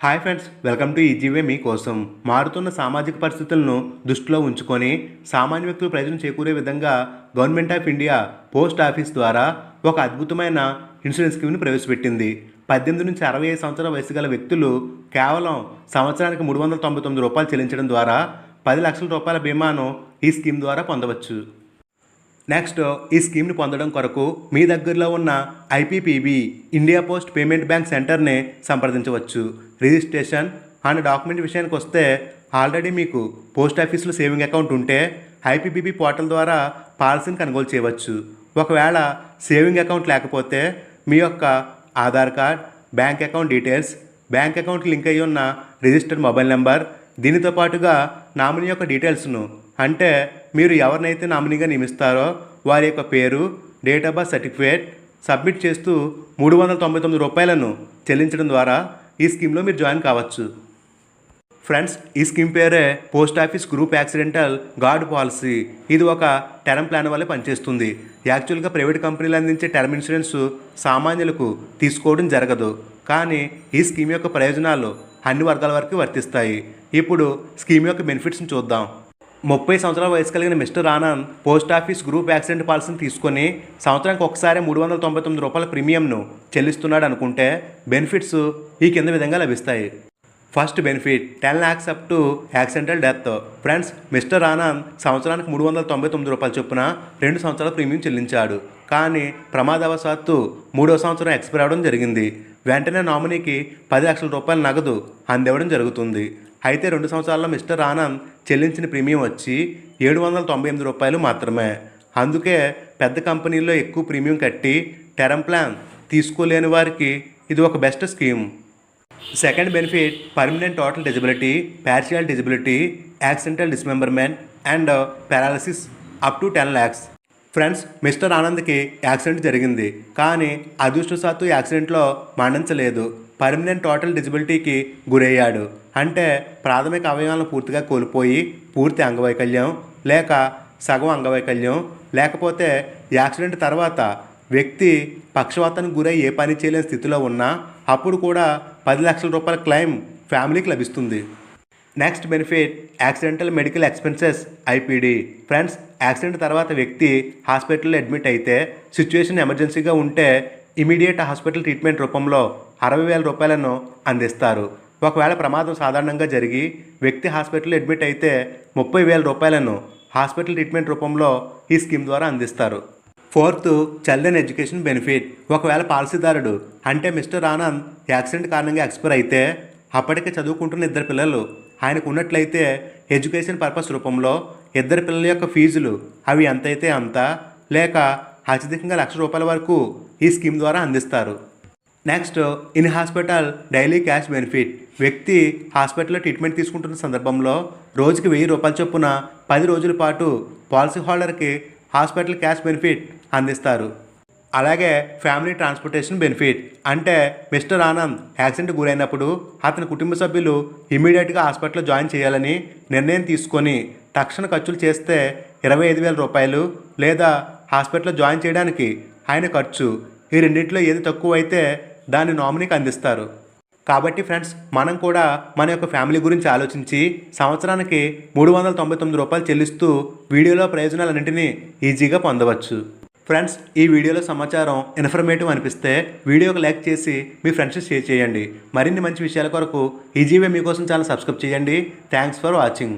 Hi friends welcome to easy way మీకోసం మారుతున్న సామాజిక పరిస్థితులను దృష్టిలో ఉంచుకొని సామాన్య వ్యక్తులు ప్రయోజనం చేకూరే విధంగా government of India post office ద్వారా ఒక అద్భుతమైన ఇన్సూరెన్స్ స్కీమ్ని ప్రవేశపెట్టింది. పద్దెనిమిది నుంచి అరవై ఐదు సంవత్సరాల వయసు గల వ్యక్తులు కేవలం సంవత్సరానికి మూడు వందల తొంభై తొమ్మిది రూపాయలు చెల్లించడం ద్వారా పది లక్షల రూపాయల బీమాను ఈ స్కీమ్ ద్వారా పొందవచ్చు. నెక్స్ట్ ఈ స్కీమ్ని పొందడం కొరకు మీ దగ్గరలో ఉన్న IPPB India post payment bank సెంటర్ని సంప్రదించవచ్చు. రిజిస్ట్రేషన్ అండ్ డాక్యుమెంట్ విషయానికి వస్తే ఆల్రెడీ మీకు పోస్ట్ ఆఫీస్లో సేవింగ్ అకౌంట్ ఉంటే ఐపీపీబీ పోర్టల్ ద్వారా పాలసీని కొనుగోలు చేయవచ్చు. ఒకవేళ సేవింగ్ అకౌంట్ లేకపోతే మీ యొక్క Aadhaar card bank account details bank account link అయి ఉన్న రిజిస్టర్డ్ మొబైల్ నెంబర్ దీనితో పాటుగా నామినీ యొక్క డీటెయిల్స్ను అంటే మీరు ఎవరినైతే నామినీగా నియమిస్తారో వారి యొక్క పేరు date of birth certificate submit చేస్తూ మూడు వందల తొంభై తొమ్మిది రూపాయలను చెల్లించడం ద్వారా ఈ స్కీమ్లో మీరు జాయిన్ కావచ్చు. ఫ్రెండ్స్ ఈ స్కీమ్ పేరే post office group accidental guard policy. ఇది ఒక టర్మ్ ప్లాన్ వల్లే పనిచేస్తుంది. యాక్చువల్గా ప్రైవేట్ కంపెనీలు అందించే టర్మ్ ఇన్సూరెన్స్ సామాన్యులకు తీసుకోవడం జరగదు. కానీ ఈ స్కీమ్ యొక్క ప్రయోజనాలు అన్ని వర్గాల వరకు వర్తిస్తాయి. ఇప్పుడు స్కీమ్ యొక్క బెనిఫిట్స్ని చూద్దాం. ముప్పై సంవత్సరాల వయసు కలిగిన mister Anand post office group accident పాలసీని తీసుకొని సంవత్సరానికి ఒకసారి మూడు వందల తొంభై తొమ్మిది రూపాయల ప్రీమియంను చెల్లిస్తున్నాడు అనుకుంటే బెనిఫిట్స్ ఈ కింద విధంగా లభిస్తాయి. First benefit. Ten lakhs up to accidental death. Friends mister Anand సంవత్సరానికి మూడు వందల తొంభై తొమ్మిది రూపాయల చొప్పున రెండు సంవత్సరాల ప్రీమియం చెల్లించాడు. కానీ ప్రమాదవశాత్తు మూడో సంవత్సరం ఎక్స్పైర్ అవ్వడం జరిగింది. వెంటనే నామినీకి పది లక్షల రూపాయల నగదు అందివ్వడం జరుగుతుంది. అయితే రెండు సంవత్సరాల్లో మిస్టర్ ఆనంద్ చెల్లించిన ప్రీమియం వచ్చి ఏడు వందల తొంభై ఎనిమిది రూపాయలు మాత్రమే. అందుకే పెద్ద కంపెనీల్లో ఎక్కువ ప్రీమియం కట్టి టెరమ్ ప్లాన్ తీసుకోలేని వారికి ఇది ఒక best scheme. Second benefit permanent total disability partial disability accidental dismemberment and paralysis up to ten lakhs friends mister ఆనంద్కి accident జరిగింది. కానీ అదృష్టశాత్తు యాక్సిడెంట్లో మరణించలేదు. పర్మనెంట్ టోటల్ డిజబిలిటీకి గురయ్యాడు. అంటే ప్రాథమిక అవయవాలను పూర్తిగా కోల్పోయి పూర్తి అంగవైకల్యం లేక సగం అంగవైకల్యం లేకపోతే యాక్సిడెంట్ తర్వాత వ్యక్తి పక్షవాతానికి గురై ఏ పని చేయలేని స్థితిలో ఉన్నా అప్పుడు కూడా పది లక్షల రూపాయల క్లెయిమ్ ఫ్యామిలీకి లభిస్తుంది. Next benefit accidental medical expenses IPD. Friends accident తర్వాత వ్యక్తి హాస్పిటల్లో అడ్మిట్ అయితే సిచ్యువేషన్ ఎమర్జెన్సీగా ఉంటే ఇమీడియట్ హాస్పిటల్ ట్రీట్మెంట్ రూపంలో అరవై వేల రూపాయలను అందిస్తారు. ఒకవేళ ప్రమాదం సాధారణంగా జరిగి వ్యక్తి హాస్పిటల్లో అడ్మిట్ అయితే ముప్పై వేల రూపాయలను హాస్పిటల్ ట్రీట్మెంట్ రూపంలో ఈ స్కీమ్ ద్వారా అందిస్తారు. Fourth child education benefit. ఒకవేళ పాలసీదారుడు అంటే మిస్టర్ ఆనంద్ యాక్సిడెంట్ కారణంగా ఎక్స్పైర్ అయితే అప్పటికే చదువుకుంటున్న ఇద్దరు పిల్లలు. ఆయనకు ఉన్నట్లయితే ఎడ్యుకేషన్ పర్పస్ రూపంలో ఇద్దరు పిల్లల యొక్క ఫీజులు అవి ఎంతైతే అంత లేక అత్యధికంగా లక్ష రూపాయల వరకు ఈ స్కీమ్ ద్వారా అందిస్తారు. Next in hospital daily cash benefit. వ్యక్తి హాస్పిటల్లో ట్రీట్మెంట్ తీసుకుంటున్న సందర్భంలో రోజుకి వెయ్యి రూపాయల చొప్పున పది రోజుల పాటు పాలసీ హోల్డర్కి హాస్పిటల్ క్యాష్ బెనిఫిట్ అందిస్తారు. అలాగే ఫ్యామిలీ ట్రాన్స్పోర్టేషన్ బెనిఫిట్. అంటే మిస్టర్ ఆనంద్ యాక్సిడెంట్ గురైనప్పుడు అతని కుటుంబ సభ్యులు ఇమీడియట్గా హాస్పిటల్లో జాయిన్ చేయాలని నిర్ణయం తీసుకొని తక్షణ ఖర్చులు చేస్తే ఇరవై ఐదు వేల రూపాయలు లేదా హాస్పిటల్లో జాయిన్ చేయడానికి ఆయన ఖర్చు. ఈ రెండింటిలో ఏది తక్కువ అయితే దాన్ని నామినీకి అందిస్తారు. కాబట్టి ఫ్రెండ్స్ మనం కూడా మన యొక్క ఫ్యామిలీ గురించి ఆలోచించి సంవత్సరానికి మూడు వందల తొంభై తొమ్మిది రూపాయలు చెల్లిస్తూ వీడియోలో ప్రయోజనాలన్నింటినీ ఈజీగా పొందవచ్చు. ఫ్రెండ్స్ ఈ వీడియోలో సమాచారం ఇన్ఫర్మేటివ్ అనిపిస్తే వీడియోకి లైక్ చేసి మీ ఫ్రెండ్స్ షేర్ చేయండి. మరిన్ని మంచి విషయాల కొరకు ఈజీవే మీకోసం చాలా సబ్స్క్రైబ్ చేయండి. Thanks for watching.